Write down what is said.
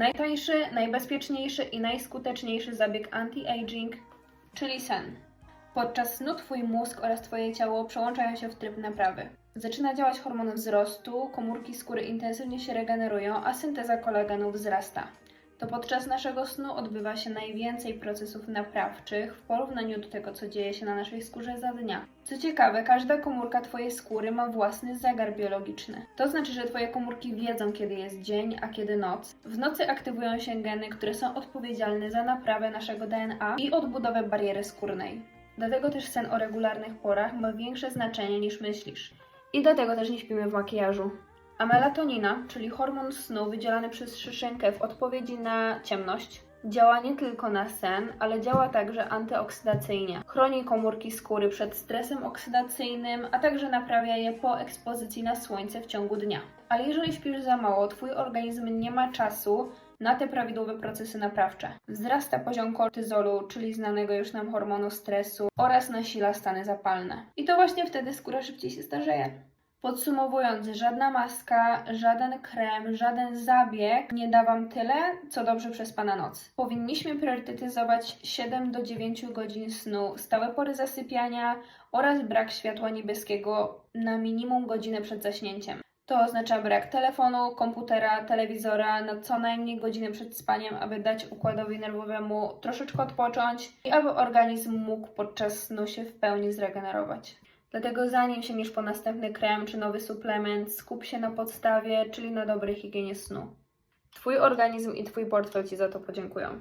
Najtańszy, najbezpieczniejszy i najskuteczniejszy zabieg anti-aging, czyli sen. Podczas snu Twój mózg oraz Twoje ciało przełączają się w tryb naprawy. Zaczyna działać hormon wzrostu, komórki skóry intensywnie się regenerują, a synteza kolagenu wzrasta. To podczas naszego snu odbywa się najwięcej procesów naprawczych w porównaniu do tego, co dzieje się na naszej skórze za dnia. Co ciekawe, każda komórka Twojej skóry ma własny zegar biologiczny. To znaczy, że Twoje komórki wiedzą, kiedy jest dzień, a kiedy noc. W nocy aktywują się geny, które są odpowiedzialne za naprawę naszego DNA i odbudowę bariery skórnej. Dlatego też sen o regularnych porach ma większe znaczenie niż myślisz. I dlatego też nie śpimy w makijażu. A melatonina, czyli hormon snu wydzielany przez szyszynkę w odpowiedzi na ciemność, działa nie tylko na sen, ale działa także antyoksydacyjnie. Chroni komórki skóry przed stresem oksydacyjnym, a także naprawia je po ekspozycji na słońce w ciągu dnia. Ale jeżeli śpisz za mało, twój organizm nie ma czasu na te prawidłowe procesy naprawcze. Wzrasta poziom kortyzolu, czyli znanego już nam hormonu stresu, oraz nasila stany zapalne. I to właśnie wtedy skóra szybciej się starzeje. Podsumowując, żadna maska, żaden krem, żaden zabieg nie da Wam tyle, co dobrze przespana noc. Powinniśmy priorytetyzować 7 do 9 godzin snu, stałe pory zasypiania oraz brak światła niebieskiego na minimum godzinę przed zaśnięciem. To oznacza brak telefonu, komputera, telewizora na co najmniej godzinę przed spaniem, aby dać układowi nerwowemu troszeczkę odpocząć i aby organizm mógł podczas snu się w pełni zregenerować. Dlatego zanim sięgniesz po następny krem czy nowy suplement, skup się na podstawie, czyli na dobrej higienie snu. Twój organizm i Twój portfel Ci za to podziękują.